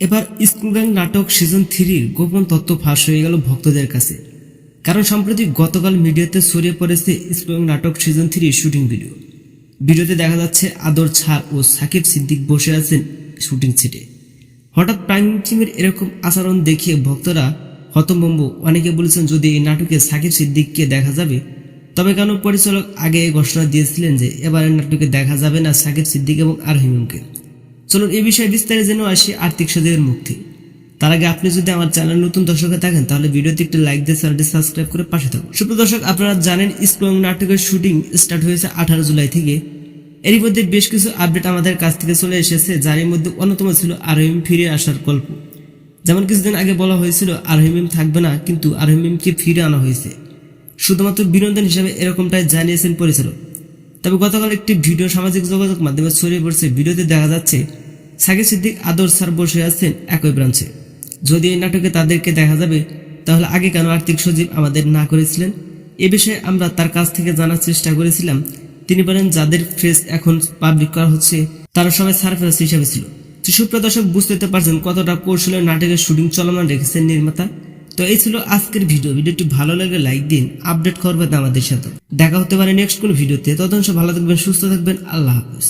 এবার স্কুলগ্যাং নাটক সিজন থ্রির গোপন তথ্য ফাঁস হয়ে গেল ভক্তদের কাছে। কারণ সম্প্রতি গতকাল মিডিয়াতে ছড়িয়ে পড়েছে স্কুলগ্যাং নাটক সিজন থ্রির শুটিং ভিডিও ভিডিওতে দেখা যাচ্ছে আদর, ছাড় ও সাকিব সিদ্দিক বসে আছেন শুটিং সেটে হঠাৎ প্রাইম টিমের এরকম আচরণ দেখিয়ে ভক্তরা হতম্বম্ব অনেকে বলেছেন, যদি এই নাটকে সাকিব সিদ্দিককে দেখা যাবে, তবে কেন পরিচালক আগে ঘোষণা দিয়েছিলেন যে এবারের নাটকে দেখা যাবে না সাকিব সিদ্দিক এবং আর হিমুমকে চলুন এই বিষয়ে বিস্তারিত জেনে আসি আর্থিক সদেবের মুক্তি। তার আগে আপনি যদি আমার চ্যানেল নতুন দর্শকে থাকেন, তাহলে ভিডিওতে একটু লাইক দিয়ে চ্যানেলটি সাবস্ক্রাইব করে পাশে থাকুন। সুপ্রিয় দর্শক, আপনারা জানেন স্প্রং নাটকের শুটিং স্টার্ট হয়েছে আঠারো জুলাই থেকে। এরই মধ্যে বেশ কিছু আপডেট আমাদের কাছ থেকে চলে এসেছে যার মধ্যে অন্যতম ছিল আরহিম ফিরে আসার গল্প। যেমন কিছুদিন আগে বলা হয়েছিল আরহিমিম থাকবে না, কিন্তু আরহিমিমকে ফিরে আনা হয়েছে। শুধুমাত্র বিনোদন হিসেবে এরকমটাই জানিয়েছেন পরিচালক। তবে গতকাল একটি ভিডিও সামাজিক যোগাযোগ মাধ্যমে ছড়িয়ে পড়ছে। ভিডিওতে দেখা যাচ্ছে সাকিব সিদ্দিক আদর স্যার বসে আছেন একই ব্রাঞ্চে যদি এই নাটকে তাদেরকে দেখা যাবে, তাহলে আগে কেন আর্থিক সচিব আমাদের না করেছিলেন? এ বিষয়ে আমরা তার কাছ থেকে জানার চেষ্টা করেছিলাম। তিনি বলেন, যাদের ফেস এখন পাবলিক করা হচ্ছে, তারা সবাই সারফেস হিসেবে ছিল। সুপ্রিয় দর্শক, বুঝতে পারছেন কতটা কৌশলের নাটকের শুটিং চলমান রেখেছেন নির্মাতা। তো এই ছিল আজকের ভিডিও। ভিডিওটি ভালো লাগলে লাইক দিন আপডেট করবেন আমাদের সাথে। দেখা হতে পারে নেক্সট কোন ভিডিওতে। তদন্ত ভালো থাকবেন, সুস্থ থাকবেন। আল্লাহ হাফিজ।